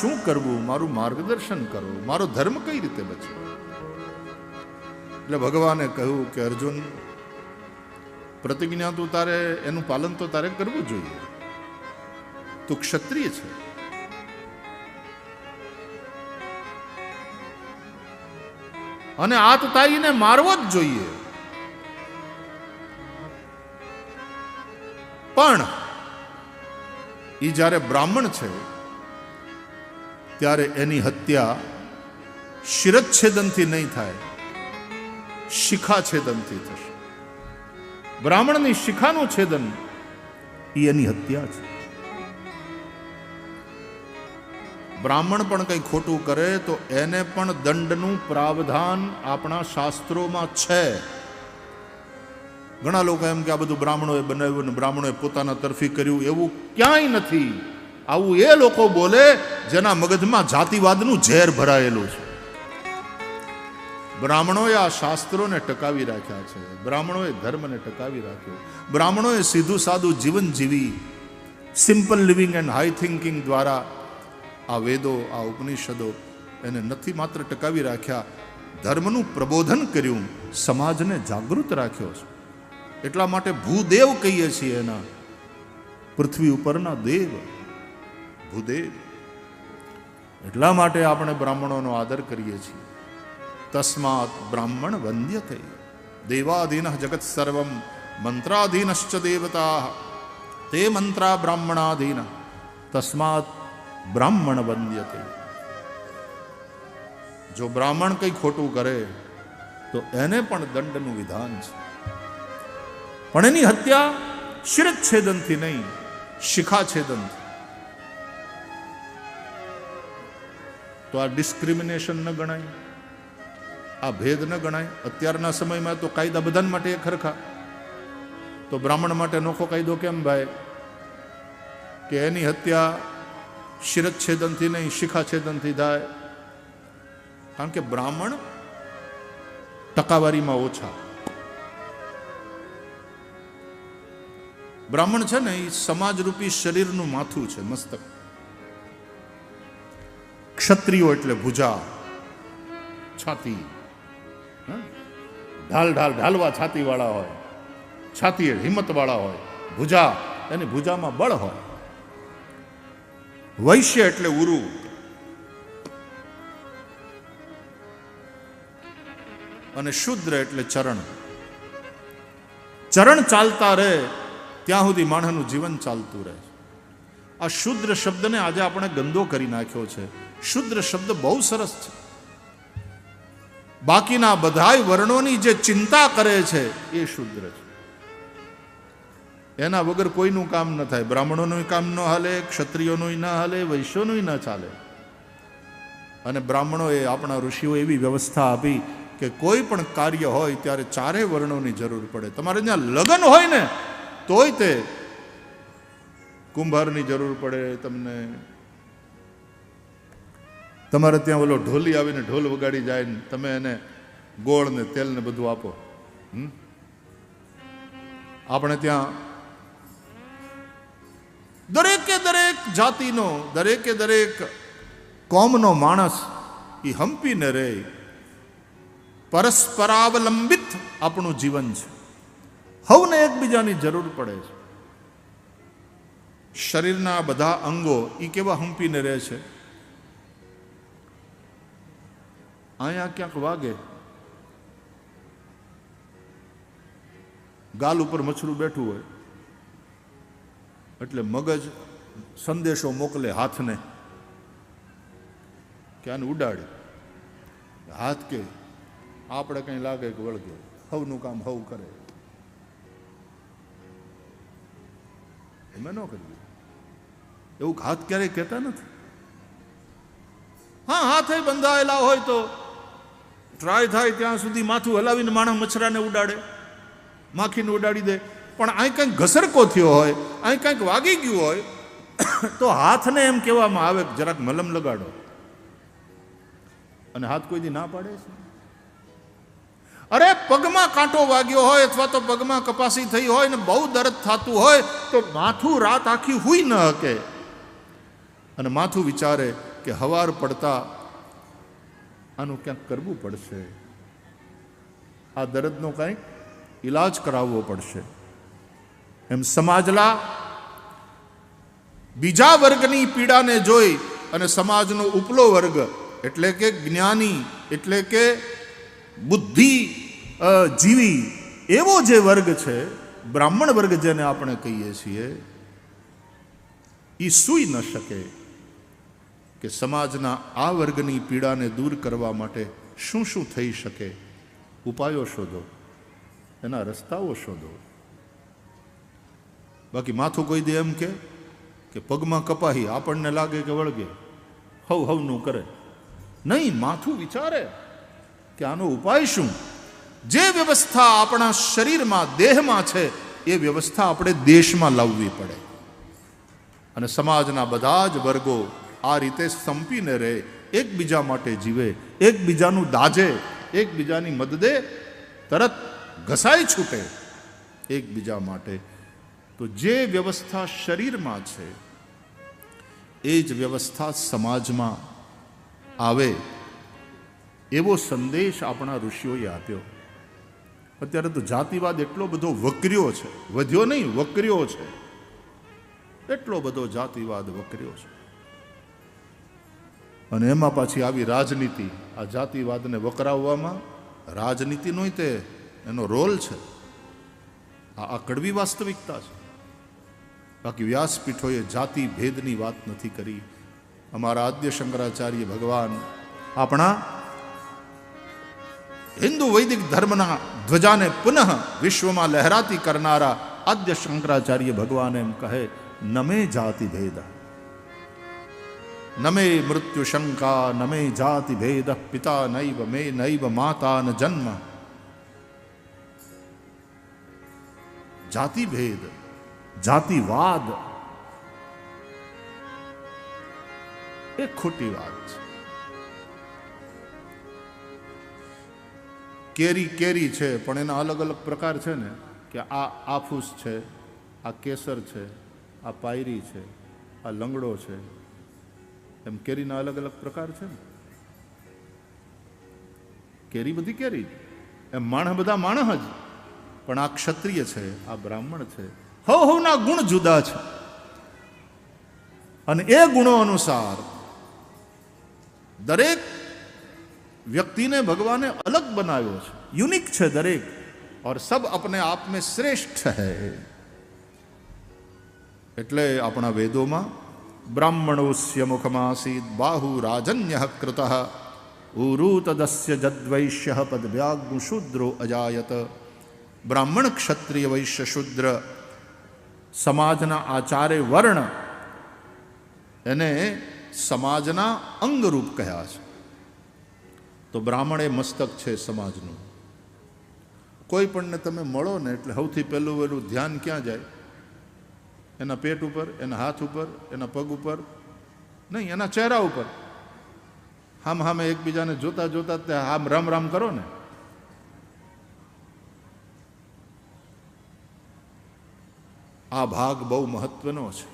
શું કરવું? મારું માર્ગદર્શન કરો. મારો ધર્મ કઈ રીતે બચે? એટલે ભગવાને કહ્યું કે, અર્જુન, પ્રતિજ્ઞા તું તારે, એનું પાલન તો તારે કરવું જોઈએ. તું ક્ષત્રિય છે. અને આતતાઈને મારવો જ જોઈએ. પણ એ જ્યારે બ્રાહ્મણ છે ત્યારે એની હત્યા શિરચ્છેદનથી નહીં થાય, શિખાછેદનથી થશે. બ્રાહ્મણની શિખાનું છેદન એની હત્યા છે. બ્રાહ્મણ પણ કંઈ ખોટું કરે તો એને પણ દંડનું પ્રાવધાન આપણા શાસ્ત્રોમાં છે. ઘણા લોકો એમ કે આ બધું બ્રાહ્મણોએ બનાવ્યું ને બ્રાહ્મણોએ પોતાના તરફી કર્યું એવું ક્યાંય નથી. આવું એ લોકો બોલે જેના મગજમાં જાતિવાદનું ઝેર ભરાયેલું છે. બ્રાહ્મણોએ આ શાસ્ત્રોને ટકાવી રાખ્યા છે. બ્રાહ્મણોએ ધર્મને ટકાવી રાખ્યો. બ્રાહ્મણોએ સીધું સાદું જીવન જીવી. Simple living and high thinking દ્વારા આ વેદો, આ ઉપનિષદો એને નથી માત્ર ટકાવી રાખ્યા, ધર્મનું પ્રબોધન કર્યું, સમાજને જાગૃત રાખ્યો છે. એટલા માટે ભૂદેવ કહીએ છીએ એના. પૃથ્વી ઉપરના દેવ. ભૂદેવ. એટલા માટે આપણે બ્રાહ્મણોનો આદર કરીએ છીએ. તસ્માત બ્રાહ્મણ વંદ્ય થઈ દેવાધીન જગત સર્વમ, મંત્રાધીનશ્ચ દેવતા. તે મંત્રા બ્રાહ્મણાધીન, તસ્માત બ્રાહ્મણ વંદ્ય થઈ જો બ્રાહ્મણ કંઈ ખોટું કરે, તો એને પણ દંડનું વિધાન છે. પણ એની હત્યા શિરચ્છેદનથી નહીં, શિખાછેદનથી. તો આ ડિસ્ક્રિમિનેશન ન ગણાય. આ ભેદ ન ગણાય. અત્યારના સમયમાં તો કાયદા બધા માટે ખરખા તો બ્રાહ્મણ માટે નોખો કાયદો કેમ ભાઈ? કે એની હત્યા શિરચ્છેદનથી નહીં શિખાછેદનથી થાય. કારણ કે બ્રાહ્મણ ટકાવારીમાં ઓછા. બ્રાહ્મણ છે ને, એ સમાજરૂપી શરીરનું માથું છે, મસ્તક. ક્ષત્રિયો એટલે ભુજા. છાતી. ઢાલ ઢાલ, ઢાલવા છાતી વાળા હોય. છાતી હિંમત વાળા હોય. ભુજા, એની ભુજામાં બળ હોય. વૈશ્ય એટલે ઉરુ. અને શુદ્ર એટલે ચરણ. ચરણ ચાલતા રહે, ત્યાં સુધી માણસનું જીવન ચાલતું રહે. આ શુદ્ર શબ્દને આજે આપણે ગંદો કરી નાખ્યો છે. શુદ્ર શબ્દ બહુ સરસ છે. બાકીના બધાય વર્ણોની જે ચિંતા કરે છે, એ શુદ્ર છે. એના વગર કોઈનું કામ ન થાય. બ્રાહ્મણોનું કામ ન હાલે, ક્ષત્રિયોનું ન હાલે, વૈશ્યોનું ન ચાલે. અને બ્રાહ્મણોએ આપણા ઋષિઓ એવી વ્યવસ્થા આપી કે કોઈ પણ કાર્ય હોય ત્યારે ચારે વર્ણોની જરૂર પડે. તમારે ત્યાં લગ્ન હોય ને, તોય તે કુંભારની જરૂર પડે, તમને તમારે ત્યાં ઓલો ઢોલી આવીને ઢોલ વગાડી જાય ને તમે એને ગોળ ને તેલ ને બધું આપો? આપણે ત્યાં દરેકે દરેક જાતિનો, દરેકે દરેક કોમનો માણસ એ હંપીને રહે પરસ્પરાવલંબિત આપણું જીવન છે. હવને એકબીજાની જરૂર પડે છે. શરીરના બધા અંગો એ કેવા હંપીને રહે છે? અહીંયા ક્યાંક વાગે. ગાલ ઉપર મછરું બેઠું હોય. એટલે મગજ સંદેશો મોકલે હાથને. કે આને ઉડાડે. હાથ કે આપણે કંઈ લાગે કે વળગે. હવનું કામ હવ કરે. એમ ન કરીએ. એવું હાથ ક્યારેય કહેતા નથી. હા, હાથે બંધાયેલા હોય તો ટ્રાય થાય ત્યાં સુધી માથું હલાવીને માણસ મચ્છરાને ઉડાડે, માખીને ઉડાડી દે. પણ અહીં કંઈક ઘસરકો થયો હોય, અહીં કંઈક વાગી ગયું હોય, તો હાથને એમ કહેવામાં આવે જરાક મલમ લગાડો. અને હાથ કોઈ દી ના પાડે છે? અરે, પગમાં કાંટો વાગ્યો હોય અથવા તો પગમાં કપાસી થઈ હોય ને બહુ દર્દ થતું હોય, તો માથું રાત આખી હુઈ ન હકે. અને માથું વિચારે કે હવાર પડતા આનું ક્યાંક કરવું પડશે. આ દર્દનો કંઈક ઈલાજ કરાવવો પડશે. એમ સમાજલા બીજા વર્ગની પીડાને જોઈ અને સમાજનો ઉપલો વર્ગ એટલે કે જ્ઞાની, એટલે કે બુદ્ધિ જીવી એવો જે વર્ગ છે, બ્રાહ્મણ વર્ગ જેને આપણે કહીએ છીએ એ સૂઈ ન શકે. કે સમાજના આ વર્ગની પીડાને દૂર કરવા માટે શું શું થઈ શકે? ઉપાયો શોધો. એના રસ્તાઓ શોધો. બાકી માથું કોઈ દે એમ કે કે પગમાં કપાહી આપણને લાગે કે વળગે. હવ હવનું કરે. નહીં, માથું વિચારે કે આનો ઉપાય શું? જે વ્યવસ્થા આપણા શરીરમાં, દેહમાં છે, એ વ્યવસ્થા આપણે દેશમાં લાવવી પડે. અને સમાજના બધા જ વર્ગો આ રીતે સંપીને રહે, એકબીજા માટે જીવે, એકબીજાનું દાજે, એકબીજાની મદદે તરત ઘસાઈ છૂટે એકબીજા માટે. તો જે વ્યવસ્થા શરીરમાં છે, એ જ વ્યવસ્થા સમાજમાં આવે એવો સંદેશ આપણા ઋષિઓએ આપ્યો. અત્યારે તો જાતિવાદ એટલો બધો વકર્યો છે, વધ્યો નહીં, વકર્યો છે. એટલો બધો જાતિવાદ વકર્યો છે. અને એમાં પાછી આવી રાજનીતિ. આ જાતિવાદને વકરાવવામાં રાજનીતિનો તે, એનો રોલ છે. આ આ કડવી વાસ્તવિકતા છે. બાકી વ્યાસપીઠોએ જાતિ ભેદની વાત નથી કરી. અમારા આદ્ય શંકરાચાર્ય ભગવાન આપણા હિન્દુ વૈદિક ધર્મના ધ્વજાને પુનઃ વિશ્વમાં લહેરાતી કરનારા આદ્ય શંકરાચાર્ય ભગવાન એમ કહે, નમે જાતિ ભેદ. નમે મૃત્યુ શંકા નમે જાતિ ભેદ પિતા નૈવ મે નૈવ માતા ન જન્મ જાતિ ભેદ જાતિવાદ એ ખોટી વાત છે કેરી કેરી છે પણ એના અલગ અલગ પ્રકાર છે ને કે આ આફૂસ છે આ કેસર છે આ પાયરી છે આ લંગડો છે એમ કેરીના અલગ અલગ પ્રકાર છે ને. કેરી બધી કેરી. એમ માણસ બધા માણસ જ. પણ આ ક્ષત્રિય છે, આ બ્રાહ્મણ છે. હવ હવના ગુણ જુદા છે. અને એ ગુણો અનુસાર દરેક વ્યક્તિને ભગવાને અલગ બનાવ્યો છે. યુનિક છે દરેક. ઓર સબ અપને આપને શ્રેષ્ઠ હૈ. એટલે આપણા વેદોમાં બ્રાહ્મણોસ્ય મુખમાસીત બાહુ રાજન્ય કૃત ઉરૂતદસ્ય જદ્વૈશ્ય પદવ્યાગ્નુ શૂદ્રો અજાયત બ્રાહ્મણ ક્ષત્રિય વૈશ્ય શૂદ્ર સમાજના આચારે વર્ણ એને સમાજના અંગરૂપ કહ્યા છે। તો બ્રાહ્મણ એ મસ્તક છે સમાજનું। કોઈ પણને તમે મળો ને એટલે સૌથી પહેલું વહેલું ધ્યાન ક્યાં જાય? એના પેટ ઉપર, એના હાથ ઉપર, એના પગ ઉપર, નહીં, એના ચહેરા ઉપર. હામ હામે એકબીજાને જોતા જોતા તે હામ રામ રામ કરો ને. આ ભાગ બહુ મહત્વનો છે.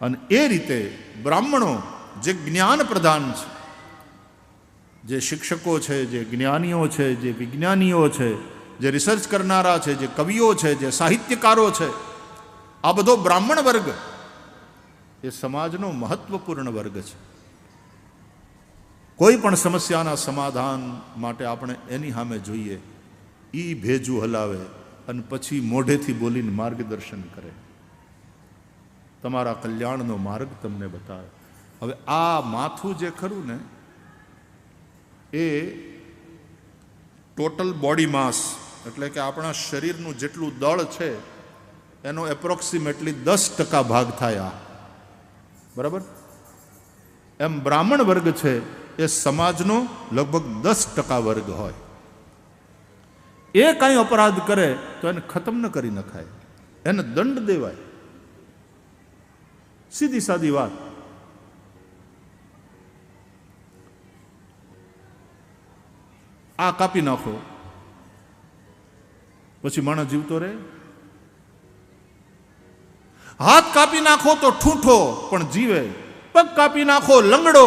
અને એ રીતે બ્રાહ્મણો જે જ્ઞાન પ્રધાન છે, જે શિક્ષકો છે, જે જ્ઞાનીઓ છે, જે વિજ્ઞાનીઓ છે, જે રિસર્ચ કરનારા છે, જે કવિઓ છે, જે સાહિત્યકારો છે આ બધો બ્રાહ્મણ વર્ગ એ સમાજનો મહત્વપૂર્ણ વર્ગ છે. કોઈ પણ સમસ્યાના સમાધાન માટે આપણે એની સામે જોઈએ એ ભેજું હલાવે અને પછી મોઢેથી બોલીને માર્ગદર્શન કરે. તમારા કલ્યાણનો માર્ગ તમને બતાવે. હવે આ માથું જે ખરું ને, એ ટોટલ બોડી માસ, એટલે કે આપણા શરીરનું જેટલું દળ છે એનો એપ્રોક્સિમેટલી દસ ટકા ભાગ થાય આ. બરાબર? એમ બ્રાહ્મણ વર્ગ છે, એ સમાજનો લગભગ દસ ટકા વર્ગ હોય. એ કાંઈ અપરાધ કરે, તો એને ખતમ ન કરી નખાય. એને દંડ દેવાય. સીધી સાદી વાત. આ કાપી નાખો. પછી માણસ જીવતો રહે. હાથ કાપી નાખો તો ઠૂંઠો પણ જીવે. પગ કાપી નાખો લંગડો.